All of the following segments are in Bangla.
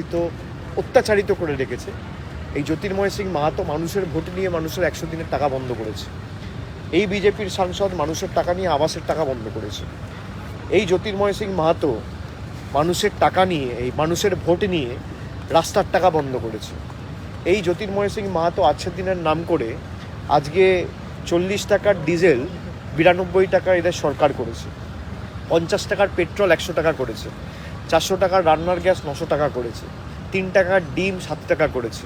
বঞ্চিত অত্যাচারিত করে রেখেছে। এই জ্যোতির্ময় সিং মাহাতো মানুষের ভোট নিয়ে মানুষের একশো দিনের টাকা বন্ধ করেছে। এই বিজেপির সাংসদ মানুষের টাকা নিয়ে আবাসের টাকা বন্ধ করেছে। এই জ্যোতির্ময় সিং মাহাতো মানুষের টাকা নিয়ে, এই মানুষের ভোট নিয়ে রাস্তার টাকা বন্ধ করেছে। এই জ্যোতির্ময় সিং মাহাতো আজকের দিনের নাম করে আজকে চল্লিশ টাকার ডিজেল, বিরানব্বই টাকা এদের সরকার করেছে। পঞ্চাশ টাকার পেট্রোল একশো টাকা করেছে। চারশো টাকার রান্নার গ্যাস নশো টাকা করেছে। তিন টাকার ডিম সাত টাকা করেছে।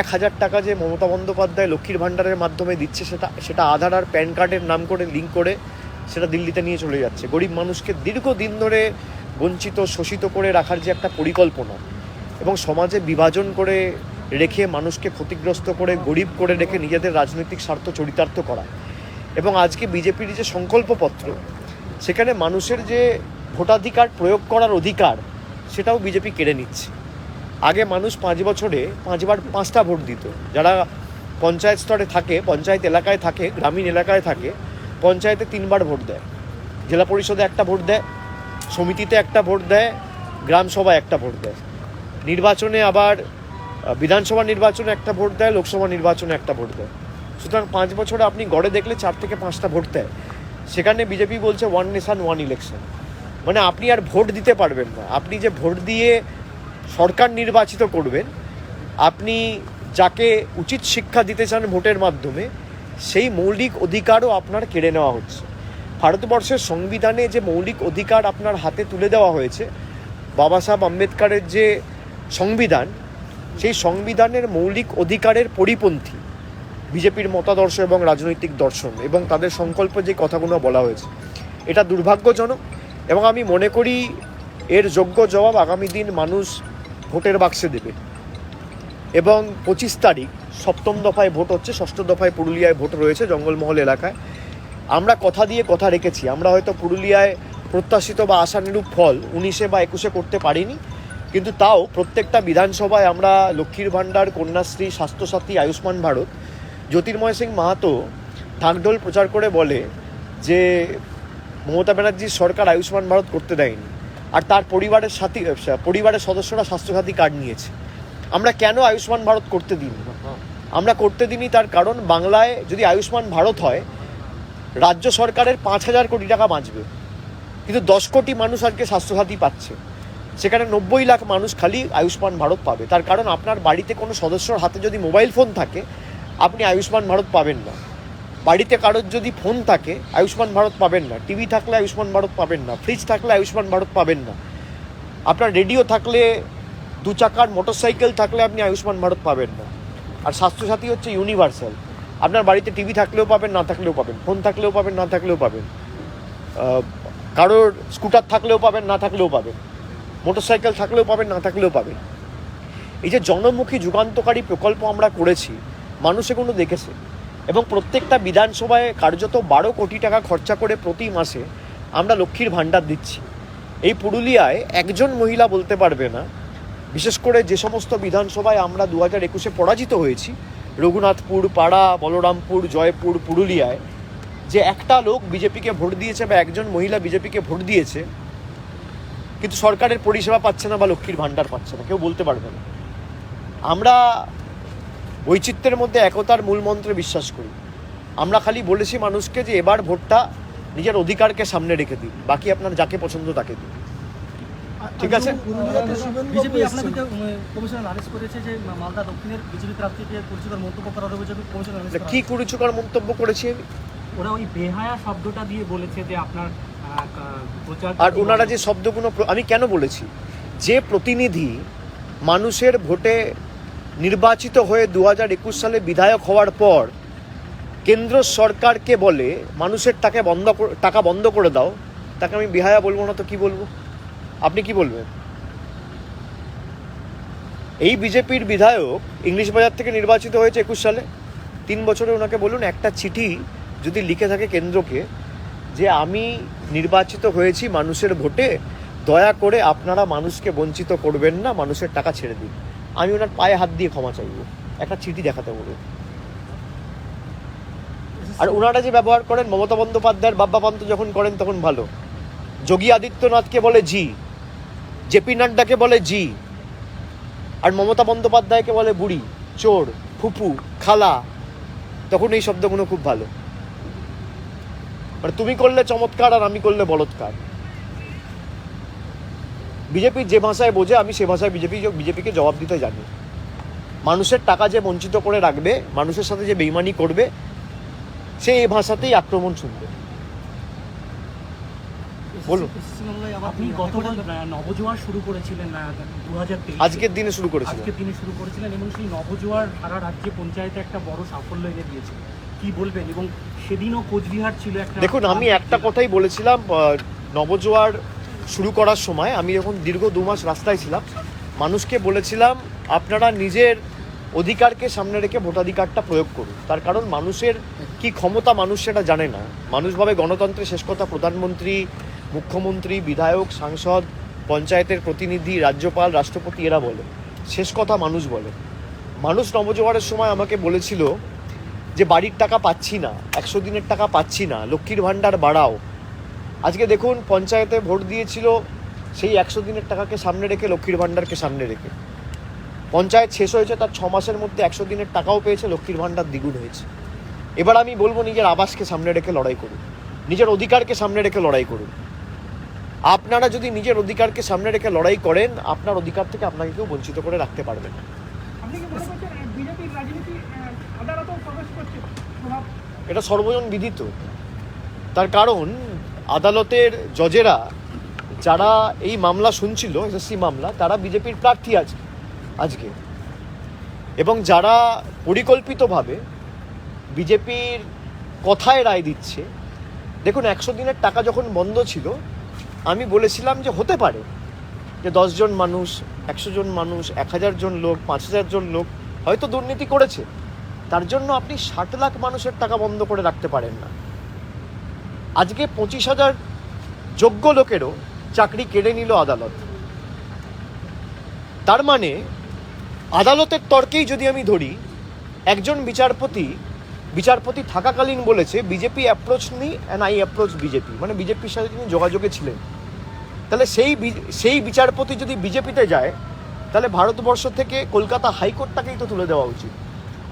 এক হাজার টাকা যে মমতা বন্দ্যোপাধ্যায় লক্ষ্মীর ভাণ্ডারের মাধ্যমে দিচ্ছে সেটা সেটা আধার আর প্যান কার্ডের নাম করে লিঙ্ক করে সেটা দিল্লিতে নিয়ে চলে যাচ্ছে। গরিব মানুষকে দীর্ঘদিন ধরে বঞ্চিত, শোষিত করে রাখার যে একটা পরিকল্পনা এবং সমাজে বিভাজন করে রেখে মানুষকে ক্ষতিগ্রস্ত করে, গরিব করে রেখে নিজেদের রাজনৈতিক স্বার্থ চরিতার্থ করা এবং আজকে বিজেপির যে সংকল্পপত্র, সেখানে মানুষের যে ভোটাধিকার প্রয়োগ করার অধিকার সেটাও বিজেপি কেড়ে নিচ্ছে। আগে মানুষ পাঁচ বছরে পাঁচবার পাঁচটা ভোট দিত। যারা পঞ্চায়েত স্তরে থাকে, পঞ্চায়েত এলাকায় থাকে, গ্রামীণ এলাকায় থাকে, পঞ্চায়েতে তিনবার ভোট দেয়। জেলা পরিষদে একটা ভোট দেয়, সমিতিতে একটা ভোট দেয়, গ্রাম সভায় একটা ভোট দেয়। নির্বাচনে আবার বিধানসভা নির্বাচনে একটা ভোট দেয়, লোকসভা নির্বাচনে একটা ভোট দেয়। সুতরাং পাঁচ বছরে আপনি গড়ে দেখলে চার থেকে পাঁচটা ভোট দেয়। সেখানে বিজেপি বলছে ওয়ান নেশন ওয়ান ইলেকশন মানে আপনি আর ভোট দিতে পারবেন না। আপনি যে ভোট দিয়ে সরকার নির্বাচিত করবেন, আপনি যাকে উচিত শিক্ষা দিতে চান ভোটের মাধ্যমে, সেই মৌলিক অধিকারও আপনার কেড়ে নেওয়া হচ্ছে। ভারতবর্ষের সংবিধানে যে মৌলিক অধিকার আপনার হাতে তুলে দেওয়া হয়েছে, বাবা সাহেব আম্বেদকারের যে সংবিধান, সেই সংবিধানের মৌলিক অধিকারের পরিপন্থী বিজেপির মতাদর্শ এবং রাজনৈতিক দর্শন এবং তাদের সংকল্প যে কথাগুলো বলা হয়েছে, এটা দুর্ভাগ্যজনক। এবং আমি মনে করি এর যোগ্য জবাব আগামী দিন মানুষ ভোটের বাক্সে দেবে। এবং পঁচিশ তারিখ, সপ্তম দফায় ভোট হচ্ছে, ষষ্ঠ দফায় পুরুলিয়ায় ভোট রয়েছে জঙ্গলমহল এলাকায়। আমরা কথা দিয়ে কথা রেখেছি, আমরা হয়তো পুরুলিয়ায় প্রত্যাশিত বা আশানুরূপ ফল উনিশে বা একুশে করতে পারিনি, কিন্তু তাও প্রত্যেকটা বিধানসভায় আমরা লক্ষ্মীর ভাণ্ডার, কন্যাশ্রী, স্বাস্থ্যসাথী, আয়ুষ্মান ভারত, জ্যোতির্ময় সিং মাহাতো ঢাকঢোল প্রচার করে বলে যে মমতা ব্যানার্জির সরকার আয়ুষ্মান ভারত করতে দেয়নি। আর তার পরিবারের সাথী পরিবারের সদস্যরা স্বাস্থ্যসাথী কার্ড নিয়েছে। আমরা কেন আয়ুষ্মান ভারত করতে দিইনি? আমরা করতে দিইনি তার কারণ বাংলায় যদি আয়ুষ্মান ভারত হয়, রাজ্য সরকারের পাঁচ হাজার কোটি টাকা বাঁচবে। কিন্তু দশ কোটি মানুষ আজকে স্বাস্থ্যসাথী পাচ্ছে। সেখানে নব্বই লাখ মানুষ খালি আয়ুষ্মান ভারত পাবে। তার কারণ আপনার বাড়িতে কোনো সদস্যর হাতে যদি মোবাইল ফোন থাকে, আপনি আয়ুষ্মান ভারত পাবেন না। বাড়িতে কারোর যদি ফোন থাকে, আয়ুষ্মান ভারত পাবেন না। টিভি থাকলে আয়ুষ্মান ভারত পাবেন না। ফ্রিজ থাকলে আয়ুষ্মান ভারত পাবেন না। আপনার রেডিও থাকলে দু চাকার মোটরসাইকেল থাকলে আপনি আয়ুষ্মান ভারত পাবেন না। আর স্বাস্থ্যসাথী হচ্ছে ইউনিভার্সাল আপনার বাড়িতে টিভি থাকলেও পাবেন, না থাকলেও পাবেন। ফোন থাকলেও পাবেন, না থাকলেও পাবেন। কারোর স্কুটার থাকলেও পাবেন, না থাকলেও পাবেন। মোটরসাইকেল থাকলেও পাবেন, না থাকলেও পাবেন। এই যে জনমুখী যুগান্তকারী প্রকল্প আমরা করেছি, মানুষ এগুলো দেখেছে। এবং প্রত্যেকটা বিধানসভায় কার্যত বারো কোটি টাকা খরচা করে প্রতি মাসে আমরা লক্ষ্মীর ভাণ্ডার দিচ্ছি। এই পুরুলিয়ায় একজন মহিলা বলতে পারবে না। বিশেষ করে যে সমস্ত বিধানসভায় আমরা দু হাজার একুশে পরাজিত হয়েছি, রঘুনাথপুর, পাড়া, বলরামপুর, জয়পুর, পুরুলিয়ায়, যে একটা লোক বিজেপিকে ভোট দিয়েছে বা একজন মহিলা বিজেপিকে ভোট দিয়েছে, কিন্তু সরকারের পরিষেবা পাচ্ছে না বা লক্ষ্মীর ভাণ্ডার পাচ্ছে না, কেউ বলতে পারবে না। আমরা বৈচিত্র্যের মধ্যে একতার মূল মন্ত্রে বিশ্বাস করি। আমরা খালি বলেছি মানুষকে যে এবার ভোটটা নিজের অধিকারকে সামনে রেখে দিন বাকি আপনার যাকে পছন্দ তাকে দিন। ঠিক আছে? কি। কুরুচুকার মন্তব্য করেছি আমি? ওরা ওই বেহায়া শব্দটা দিয়ে বলেছে যে আপনার আর ওনারা যে শব্দগুলো আমি কেন বলেছি? যে প্রতিনিধি মানুষের ভোটে নির্বাচিত হয়ে দু হাজার একুশ সালে বিধায়ক হওয়ার পর কেন্দ্র সরকারকে বলে মানুষের টাকা বন্ধ টাকা বন্ধ করে দাও। তাকে আমি বিহায়া বলব না তো কি বলব? আপনি কি বলবেন? এই বিজেপির বিধায়ক ইংলিশ বাজার থেকে নির্বাচিত হয়েছে একুশ সালে। তিন বছরে ওনাকে বলুন একটা চিঠি যদি লিখে থাকে কেন্দ্রকে যে আমি নির্বাচিত হয়েছি মানুষের ভোটে, দয়া করে আপনারা মানুষকে বঞ্চিত করবেন না, মানুষের টাকা ছেড়ে দিন। আমি ওনার পায়ে হাত দিয়ে ক্ষমা চাইব। একটা চিঠি দেখাতে বলব আর ওনারা যে ব্যবহার করেন মমতা বন্দ্যোপাধ্যায়ের বাব্বা পান্ত যখন করেন তখন ভালো। যোগী আদিত্যনাথকে বলে জি জেপি নাড্ডাকে বলে জি আর মমতা বন্দ্যোপাধ্যায়কে বলে বুড়ি চোর ফুপু খালা তখন এই শব্দগুলো খুব ভালো। মানে তুমি করলে চমৎকার আর আমি করলে বলৎকার। বিজেপি যে ভাষায় বোঝে আমি সে ভাষায় বিজেপি বিজেপিকে জবাব দিতে জানি। মানুষের টাকা যে বঞ্চিত করে রাখবে মানুষের সাথে যে বেইমানি করবে সে এই ভাষাতেই আক্রমণ শুনবে। বলুন। আপনি গতকাল নবজোয়ার শুরু করেছিলেন দু হাজার আজকের দিনে শুরু করেছিল আজকের দিনে শুরু করেছিলেন এবং সেই নবজোয়ার সারা রাজ্যে পঞ্চায়েতে একটা বড় সাফল্য এনে দিয়েছে। কি বলবেন? এবং সেদিনও কোচবিহার ছিল একটা দেখুন আমি একটা কথাই বলেছিলাম নবজোয়ার শুরু করার সময় আমি যখন দীর্ঘ দু মাস রাস্তায় ছিলাম, মানুষকে বলেছিলাম, আপনারা নিজের অধিকারকে সামনে রেখে ভোটাধিকারটা প্রয়োগ করুন। তার কারণ মানুষের কি ক্ষমতা মানুষ সেটা জানে না। মানুষ ভাবে গণতন্ত্রের শেষ কথা প্রধানমন্ত্রী, মুখ্যমন্ত্রী, বিধায়ক, সাংসদ, পঞ্চায়েতের প্রতিনিধি, রাজ্যপাল, রাষ্ট্রপতি এরা বলে। শেষ কথা মানুষ বলে। মানুষ নবজোয়ারের সময় আমাকে বলেছিল যে, বাড়ির টাকা পাচ্ছি না, একশো দিনের টাকা পাচ্ছি না, লক্ষ্মীর ভাণ্ডার বাড়াও। আজকে দেখুন পঞ্চায়েতে ভোট দিয়েছিল সেই একশো দিনের টাকাকে সামনে রেখে লক্ষ্মীর ভাণ্ডারকে সামনে রেখে। পঞ্চায়েত শেষ হয়েছে তার ছ মাসের মধ্যে একশো দিনের টাকাও পেয়েছে লক্ষ্মীর ভাণ্ডার দ্বিগুণ হয়েছে। এবার আমি বলব নিজের আবাসকে সামনে রেখে লড়াই করুন। নিজের অধিকারকে সামনে রেখে লড়াই করুন। আপনারা যদি নিজের অধিকারকে সামনে রেখে লড়াই করেন আপনার অধিকার থেকে আপনাকে কেউ বঞ্চিত করে রাখতে পারবে না। এটা সর্বজন বিদিত। তার কারণ আদালতের জজেরা যারা এই মামলা শুনছিল, এসএসসি মামলা, তারা বিজেপির প্রার্থী আছে আজকে। এবং যারা পরিকল্পিতভাবে বিজেপির কথায় রায় দিচ্ছে, দেখুন, একশো দিনের টাকা যখন বন্ধ ছিল, আমি বলেছিলাম যে হতে পারে যে দশজন মানুষ, একশো জন মানুষ, এক হাজার জন লোক, পাঁচ হাজার জন লোক হয়তো দুর্নীতি করেছে। তার জন্য আপনি ষাট লাখ মানুষের টাকা বন্ধ করে রাখতে পারেন না। আজকে পঁচিশ হাজার যোগ্য লোকেরও চাকরি কেড়ে নিল আদালত। তার মানে আদালতের তর্কেই যদি আমি ধরি, একজন বিচারপতি বিচারপতি থাকাকালীন বলেছে, বিজেপি অ্যাপ্রোচ নি অ্যান্ড আই অ্যাপ্রোচ বিজেপি। মানে বিজেপির সাথে তিনি যোগাযোগে ছিলেন। তাহলে সেই সেই বিচারপতি যদি বিজেপিতে যায়, তাহলে ভারতবর্ষ থেকে কলকাতা হাইকোর্টটাকেই তো তুলে দেওয়া উচিত।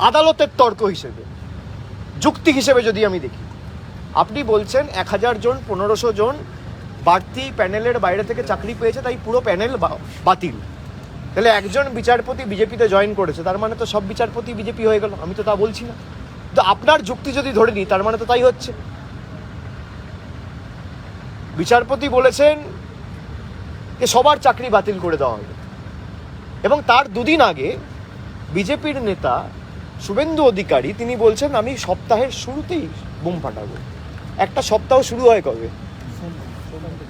আদালতের তর্ক হিসেবে, যুক্তি হিসেবে যদি আমি দেখি। আপনি বলছেন এক হাজার জন, পনেরোশো জন বাড়তি প্যানেলের বাইরে থেকে চাকরি পেয়েছে, তাই পুরো প্যানেল বাতিল। তাহলে একজন বিচারপতি বিজেপিতে জয়েন করেছে, তার মানে তো সব বিচারপতি বিজেপি হয়ে গেল, আমি তো তা বলছি না। তো আপনার যুক্তি যদি ধরে নিই, তার মানে তো তাই হচ্ছে। বিচারপতি বলেছেন যে সবার চাকরি বাতিল করে দেওয়া হবে। এবং তার দুদিন আগে বিজেপির নেতা শুভেন্দু অধিকারী, তিনি বলছেন, আমি সপ্তাহের শুরুতেই বোম ফাটাবো। একটা সপ্তাহ শুরু হয় কবে?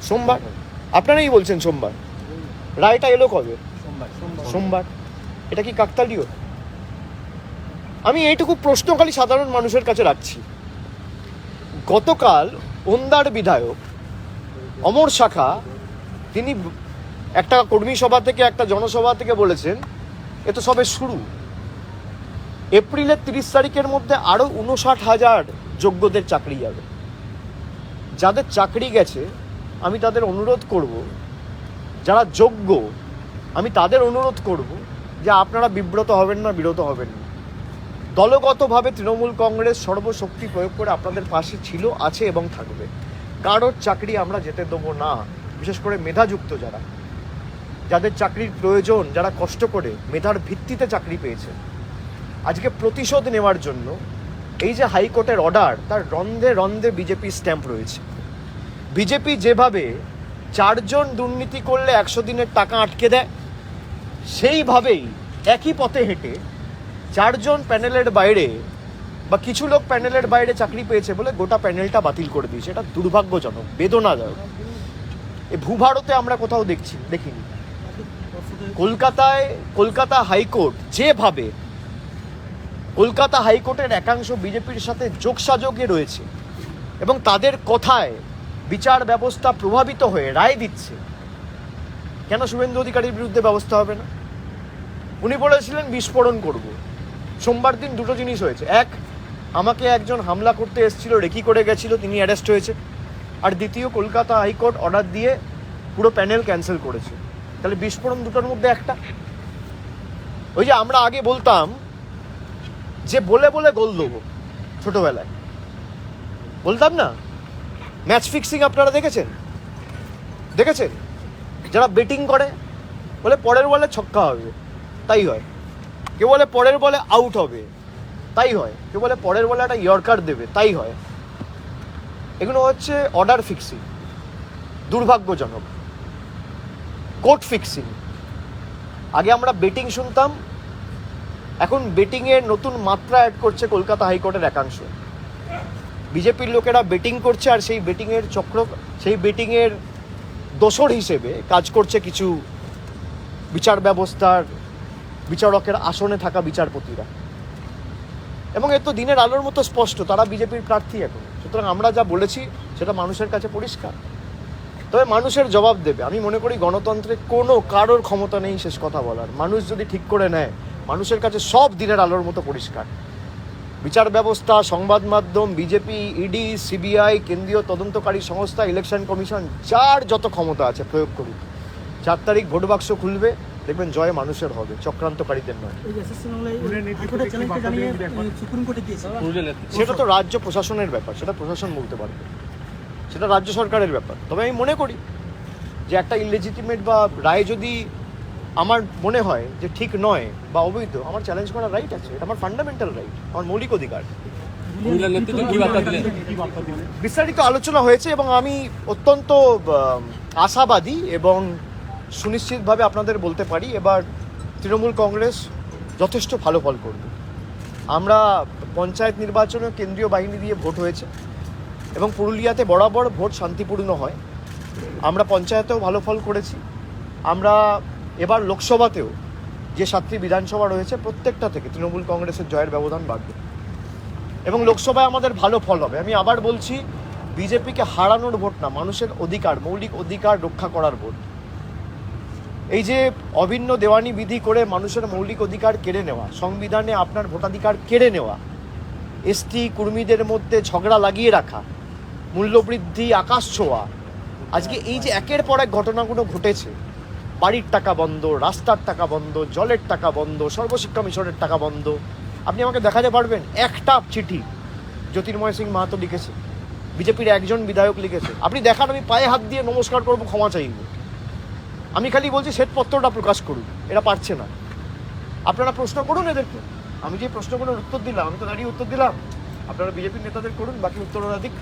সোমবার। আপনারাই বলছেন সোমবার। রায়টা এলো কবে? সোমবার। এটা কি কাকতালীয়? আমি এইটুকু প্রশ্ন খালি সাধারণ মানুষের কাছে রাখছি। গতকাল ওন্দার বিধায়ক অমর শাখা, তিনি একটা কর্মী সভা থেকে, একটা জনসভা থেকে বলেছেন, এ তো সবে শুরু। এপ্রিলের তিরিশ তারিখের মধ্যে আরও উনষাট হাজার যোগ্যদের চাকরি যাবে। যাদের চাকরি গেছে, আমি তাদের অনুরোধ করব, যারা যোগ্য, আমি তাদের অনুরোধ করব যে আপনারা বিব্রত হবেন না, বিরত হবেন না। দলগতভাবে তৃণমূল কংগ্রেস সর্বশক্তি প্রয়োগ করে আপনাদের পাশে ছিল, আছে এবং থাকবে। কারোর চাকরি আমরা যেতে দেবো না, বিশেষ করে মেধাযুক্ত যারা। যাদের চাকরির প্রয়োজন, যারা কষ্ট করে, মেধার ভিত্তিতে চাকরি পেয়েছে। আজকে প্রতিশোধ নেওয়ার জন্য এই যে হাইকোর্টের অর্ডার তার রন্ধে রন্ধে বিজেপি স্ট্যাম্প রয়েছে। বিজেপি যেভাবে চারজন দুর্নীতি করলে একশো দিনের টাকা আটকে দেয়, সেইভাবেই একই পথে হেঁটে চারজন প্যানেলের বাইরে বা কিছু লোক প্যানেলের বাইরে চাকরি পেয়েছে বলে গোটা প্যানেলটা বাতিল করে দিয়েছে। এটা দুর্ভাগ্যজনক, বেদনাদায়ক। এ ভূভারতে আমরা কোথাও দেখছি, দেখিনি। কলকাতায়, কলকাতা হাইকোর্ট যেভাবে কলকাতা হাইকোর্টের একাংশ বিজেপির সাথে যোগসাযোগে রয়েছে এবং তাদের কথায় বিচার ব্যবস্থা প্রভাবিত হয়ে রায় দিচ্ছে। কেন শুভেন্দু অধিকারীর বিরুদ্ধে ব্যবস্থা হবে না? উনি বলেছিলেন, বিস্ফোরণ করব। সোমবার দিন দুটো জিনিস হয়েছে। এক, আমাকে একজন হামলা করতে এসেছিল, রেকি করে গেছিল, তিনি অ্যারেস্ট হয়েছে। আর দ্বিতীয়, কলকাতা হাইকোর্ট অর্ডার দিয়ে পুরো প্যানেল ক্যান্সেল করেছে। তাহলে বিস্ফোরণ দুটোর মধ্যে একটা? ওই যে আমরা আগে বলতাম যে বলে বলে গোল দেবো, ছোটবেলায়। বলতাম না? ম্যাচ ফিক্সিং আপনারা দেখেছেন? দেখেছেন? যারা বেটিং করে, বলে পরের বলে ছক্কা হবে, তাই হয়। কেউ বলে পরের বলে আউট হবে, তাই হয়। কেউ বলে পরের বলে একটা ইয়র্কার দেবে, তাই হয়। এগুলো হচ্ছে অর্ডার ফিক্সিং দুর্ভাগ্যজনক। কোর্ট ফিক্সিং আগে আমরা বেটিং শুনতাম এখন বেটিংয়ের নতুন মাত্রা অ্যাড করছে কলকাতা হাইকোর্টের একাংশ। বিজেপির লোকেরা বেটিং করছে আর সেই বেটিংয়ের চক্র, সেই বেটিংয়ের দোসর হিসেবে কাজ করছে কিছু বিচার ব্যবস্থার, বিচারকের আসনে থাকা বিচারপতিরা। এবং এ তো দিনের আলোর মতো স্পষ্ট, তারা বিজেপির প্রার্থী এখন। সুতরাং আমরা যা বলেছি, সেটা মানুষের কাছে পরিষ্কার। তবে মানুষের জবাব দেবে। আমি মনে করি গণতন্ত্রে কোনো কারোর ক্ষমতা নেই শেষ কথা বলার। মানুষ যদি ঠিক করে নেয় মানুষের কাছে সব দিনের আলোর মতো পরিষ্কার। বিচার ব্যবস্থা সংবাদ মাধ্যম বিজেপি ইডি সিবিআই কেন্দ্রীয় তদন্তকারী সংস্থা ইলেকশন কমিশন যার যত ক্ষমতা আছে প্রয়োগ করুক। চার তারিখ ভোট বাক্স খুলবে দেখবেন জয় মানুষের হবে চক্রান্তকারীদের নয়। সেটা তো রাজ্য প্রশাসনের ব্যাপার সেটা প্রশাসন বলতে পারবে। সেটা রাজ্য সরকারের ব্যাপার। তবে আমি মনে করি যে একটা ইলেজিটিমেট বা রায় যদি আমার মনে হয় যে ঠিক নয় বা অবৈধ আমার চ্যালেঞ্জ করার রাইট আছে এটা আমার ফান্ডামেন্টাল রাইট আমার মৌলিক অধিকার। বিস্তারিত আলোচনা হয়েছে এবং আমি অত্যন্ত আশাবাদী এবং সুনিশ্চিতভাবে আপনাদের বলতে পারি এবার তৃণমূল কংগ্রেস যথেষ্ট ভালো ফল করবে। আমরা পঞ্চায়েত নির্বাচনে কেন্দ্রীয় বাহিনী দিয়ে ভোট হয়েছে এবং পুরুলিয়াতে বরাবর ভোট শান্তিপূর্ণ হয়। আমরা পঞ্চায়েতেও ভালো ফল করেছি। আমরা এবার লোকসভাতেও যে সাতটি বিধানসভা রয়েছে, প্রত্যেকটা থেকে তৃণমূল কংগ্রেসের জয়ের ব্যবধান বাড়বে। এবং লোকসভায় আমাদের ভালো ফল হবে। আমি আবার বলছি, বিজেপিকে হারানোর ভোট না, মানুষের অধিকার, মৌলিক অধিকার রক্ষা করার ভোট। এই যে অভিন্ন দেওয়ানি বিধি করে মানুষের মৌলিক অধিকার কেড়ে নেওয়া, সংবিধানে আপনার ভোটাধিকার কেড়ে নেওয়া, এসটি কর্মীদের মধ্যে ঝগড়া লাগিয়ে রাখা, মূল্যবৃদ্ধি আকাশ ছোঁয়া, আজকে এই যে একের পর এক ঘটনাগুলো ঘটেছে বাড়ির টাকা বন্ধ, রাস্তার টাকা বন্ধ, জলের টাকা বন্ধ, সর্বশিক্ষা মিশনের টাকা বন্ধ। আপনি আমাকে দেখাতে পারবেন একটা চিঠি, জ্যোতির্ময় সিং মাহাতো লিখেছে, বিজেপির একজন বিধায়ক লিখেছে। আপনি দেখান, আমি পায়ে হাত দিয়ে নমস্কার করব, ক্ষমা চাইব। আমি খালি বলছি, শ্বেতপত্রটা প্রকাশ করুন, এরা পারছে না। আপনারা প্রশ্ন করুন এদেরকে। আমি যে প্রশ্নগুলোর উত্তর দিলাম, আমি তো দাঁড়িয়ে উত্তর দিলাম। আপনারা বিজেপির নেতাদের করুন, বাকি উত্তর ওরা দিক।